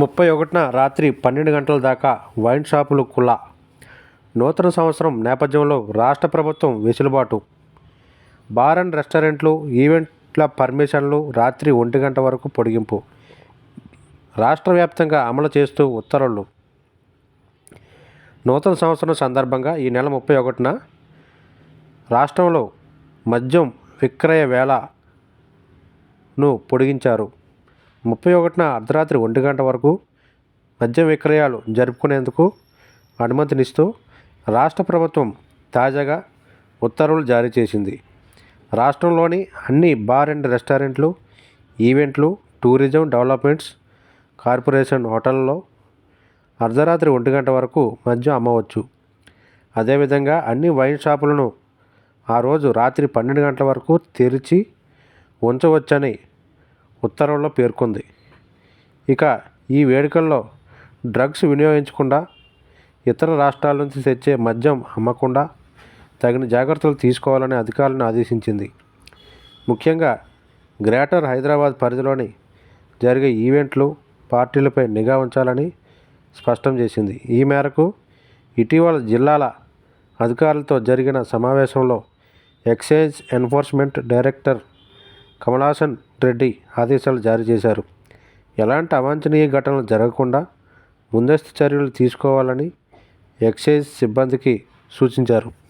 ముప్పై ఒకటిన రాత్రి పన్నెండు గంటల దాకా వైన్ షాపులు కుల్లా నూతన సంవత్సరం నేపథ్యంలో రాష్ట్ర ప్రభుత్వం వెసులుబాటు. బార్ అండ్ రెస్టారెంట్లు ఈవెంట్ల పర్మిషన్లు రాత్రి ఒంటి గంట వరకు పొడిగింపు. రాష్ట్ర వ్యాప్తంగా అమలు చేస్తూ ఉత్తర్వులు. నూతన సంవత్సరం సందర్భంగా ఈ నెల ముప్పై ఒకటిన రాష్ట్రంలో మద్యం విక్రయ వేళను పొడిగించారు. ముప్పై ఒకటిన అర్ధరాత్రి ఒంటి గంట వరకు మద్యం విక్రయాలు జరుపుకునేందుకు అనుమతినిస్తూ రాష్ట్ర ప్రభుత్వం తాజాగా ఉత్తర్వులు జారీ చేసింది. రాష్ట్రంలోని అన్ని బార్ అండ్ రెస్టారెంట్లు ఈవెంట్లు టూరిజం డెవలప్మెంట్స్ కార్పొరేషన్ హోటల్లో అర్ధరాత్రి ఒంటి గంట వరకు మద్యం అమ్మవచ్చు. అదేవిధంగా అన్ని వైన్ షాపులను ఆ రోజు రాత్రి పన్నెండు గంటల వరకు తెరిచి ఉంచవచ్చని ఉత్తర్వుల్లో పేర్కొంది. ఇక ఈ వేడుకల్లో డ్రగ్స్ వినియోగించకుండా ఇతర రాష్ట్రాల నుంచి తెచ్చే మద్యం అమ్మకుండా తగిన జాగ్రత్తలు తీసుకోవాలని అధికారులను ఆదేశించింది. ముఖ్యంగా గ్రేటర్ హైదరాబాద్ పరిధిలోని జరిగే ఈవెంట్లు పార్టీలపై నిఘా ఉంచాలని స్పష్టం చేసింది. ఈ మేరకు ఇటీవల జిల్లాల అధికారులతో జరిగిన సమావేశంలో excise enforcement director Kamalasan Reddy ఆదేశాలు జారీ చేశారు. ఎలాంటి అవాంఛనీయ ఘటనలు జరగకుండా ముందస్తు చర్యలు తీసుకోవాలని ఎక్సైజ్ సిబ్బందికి సూచించారు.